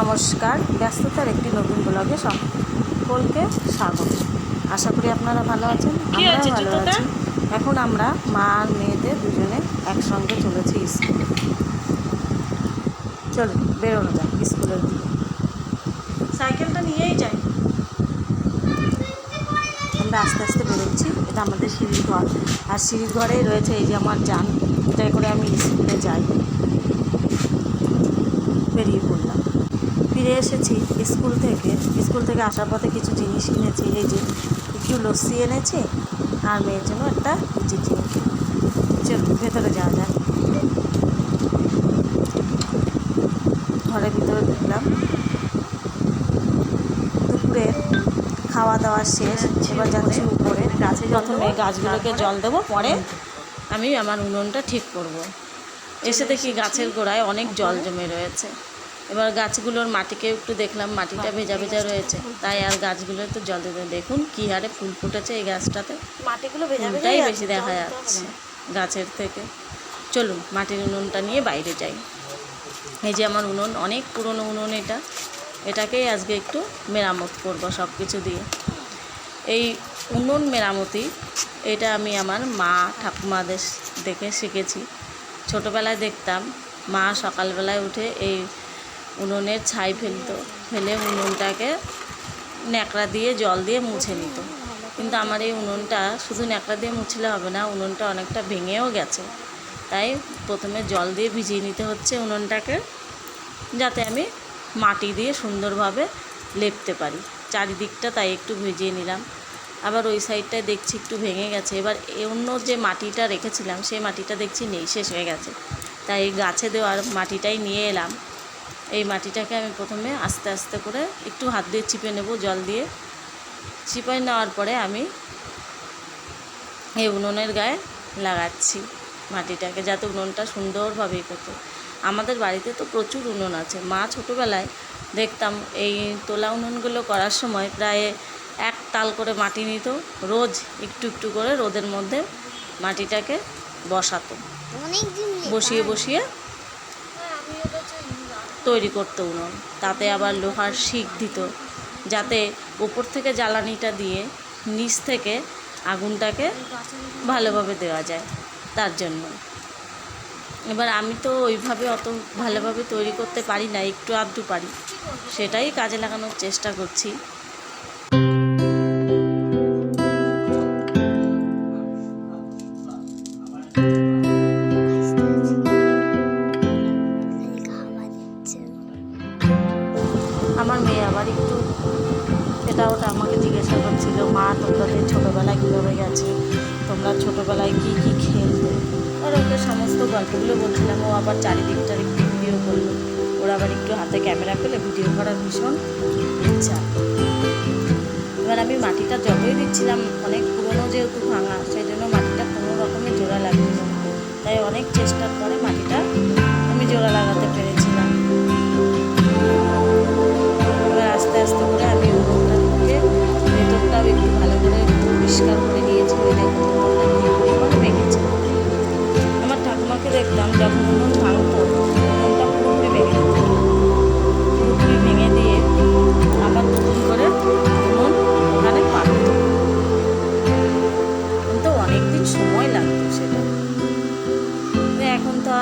নমস্কার। ব্যস্ততার একটি নতুন ব্লগে সকলকে স্বাগত। আশা করি আপনারা ভালো আছেন আছে ভালো? আছি। এখন আমরা মা আর মেয়েদের দুজনে একসঙ্গে চলেছি স্কুলে। চলুন বেরোনো যাক স্কুলের দিকে। সাইকেলটা নিয়েই যাই। আমরা আস্তে আস্তে বেরোচ্ছি। এটা আমাদের সিঁড়ির ঘর। আর সিঁড়ির ঘরেই রয়েছে এই যে আমার যান। এটাই করে আমি স্কুলে যাই। বেরিয়ে পড়লাম। ফিরে এসেছি স্কুল থেকে। স্কুল থেকে আসার পথে কিছু জিনিস কিনেছি। এই যে একটু লস্যি এনেছি আর মেয়ের জন্য একটা চিঠি চল ভেতরে যাওয়া যায় ঘরের ভিতরে ঢুকলাম। দুপুরে খাওয়া দাওয়া শেষ। এবার যাচ্ছি উপরে। গাছে প্রথমে গাছগুলোকে জল দেবো পরে আমি আমার উনুনটা ঠিক করব। এসে দেখি গাছের গোড়ায় অনেক জল জমে রয়েছে। এবার গাছগুলোর মাটিকে একটু দেখলাম মাটিটা ভেজা ভেজা রয়েছে। তাই আর গাছগুলো তো জল দিতে দেখুন কী হারে ফুল ফুটেছে এই গাছটাতে। মাটিগুলো ফুলটাই বেশি দেখা যাচ্ছে গাছের থেকে। চলুন মাটির উনুনটা নিয়ে বাইরে যাই। এই যে আমার উনুন অনেক পুরনো উনুন এটা। এটাকেই আজকে একটু মেরামত করব সব কিছু দিয়ে। এই উনুন মেরামতি এটা আমি আমার মা ঠাকুমাদের দেখে শিখেছি। ছোটোবেলায় দেখতাম মা সকালবেলায় উঠে এই উনুনের ছাই ফেলতো, ফেলে উনুনটাকে ন্যাকড়া দিয়ে জল দিয়ে মুছে নিত। কিন্তু আমার এই উনুনটা শুধু ন্যাকড়া দিয়ে মুছলে হবে না, উনুনটা অনেকটা ভেঙেও গেছে। তাই প্রথমে জল দিয়ে ভিজিয়ে নিতে হচ্ছে উনুনটাকে, যাতে আমি মাটি দিয়ে সুন্দরভাবে লেপতে পারি। চারিদিকটা তাই একটু ভিজিয়ে নিলাম। আবার ওই সাইডটায় দেখছি একটু ভেঙে গেছে। এবার অন্য যে মাটিটা রেখেছিলাম, সেই মাটিটা দেখছি নেই, শেষ হয়ে গেছে। তাই গাছে দেওয়ার মাটিটাই নিয়ে এলাম। এই মাটিটাকে আমি প্রথমে আস্তে আস্তে করে একটু হাত দিয়ে চিপে নেব জল দিয়ে। চিপাই নেওয়ার পরে আমি এই উনুনের গায়ে লাগাচ্ছি মাটিটাকে যাতে উনুনটা সুন্দরভাবে করতো আমাদের বাড়িতে তো প্রচুর উনুন আছে। মা ছোটোবেলায় দেখতাম এই তোলা উনুনগুলো করার সময় প্রায় এক তাল করে মাটি নিত রোজ একটু একটু করে রোদের মধ্যে মাটিটাকে বসাতো। বসিয়ে বসিয়ে তৈরি করতো উনুন তাতে আবার লোহার শিক দিত, যাতে উপর থেকে জ্বালানিটা দিয়ে নিচ থেকে আগুনটাকে ভালোভাবে দেওয়া যায় তার জন্য। এবার আমি তো ওইভাবে অত ভালোভাবে তৈরি করতে পারি না, একটু আধটু পারি। সেটাই কাজে লাগানোর চেষ্টা করছি। ছোটোবেলায় গেছে। তোমরা ছোটোবেলায় কী কী খেলতে? আর ওকে সমস্ত গল্পগুলো বলছিলাম, ও আবার চারিদিকটার একটু ভিডিও করল। ওর আবার একটু হাতে ক্যামেরা পেলে ভিডিও করার ভীষণ ইচ্ছা। এবার আমি মাটিটা যতই দিচ্ছিলাম, অনেক পুরনো যেহেতু ভাঙা, সেই জন্য মাটিটা কোনো রকমের জোড়া লাগছিল তাই অনেক চেষ্টার পরে মাটিটা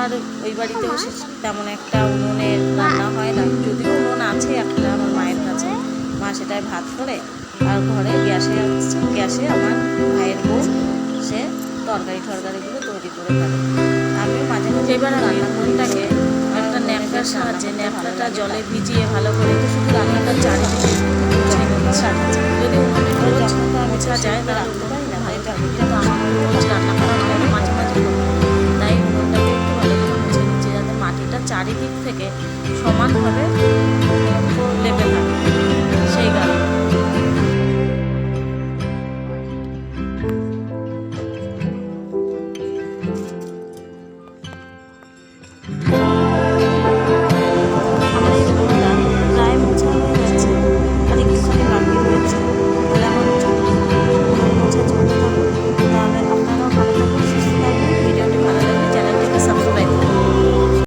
আর ওই বাড়িতেও সে তেমন একটা উনুনে রান্না হয় না। যদিও উনুন আছে একটা আমার মায়ের কাছে। মা সেটায় ভাত করে আর ঘরে গ্যাসে গ্যাসে আমার ভাইয়ের বউ সে তরকারি টরকারিগুলো তৈরি করে থাকে আমি মাঝে মাঝে এবার রান্নাঘরটাকে একটা ন্যাপটার সাহায্যে ন্যাপটাটা জলে ভিজিয়ে ভালো করে শুধু রান্নাটা চারিদিকে। যদি উনুনে যখন তো মোছা যায় তাহলে উনুনটাই না। হয় বাকিটা আমার চারিদিক থেকে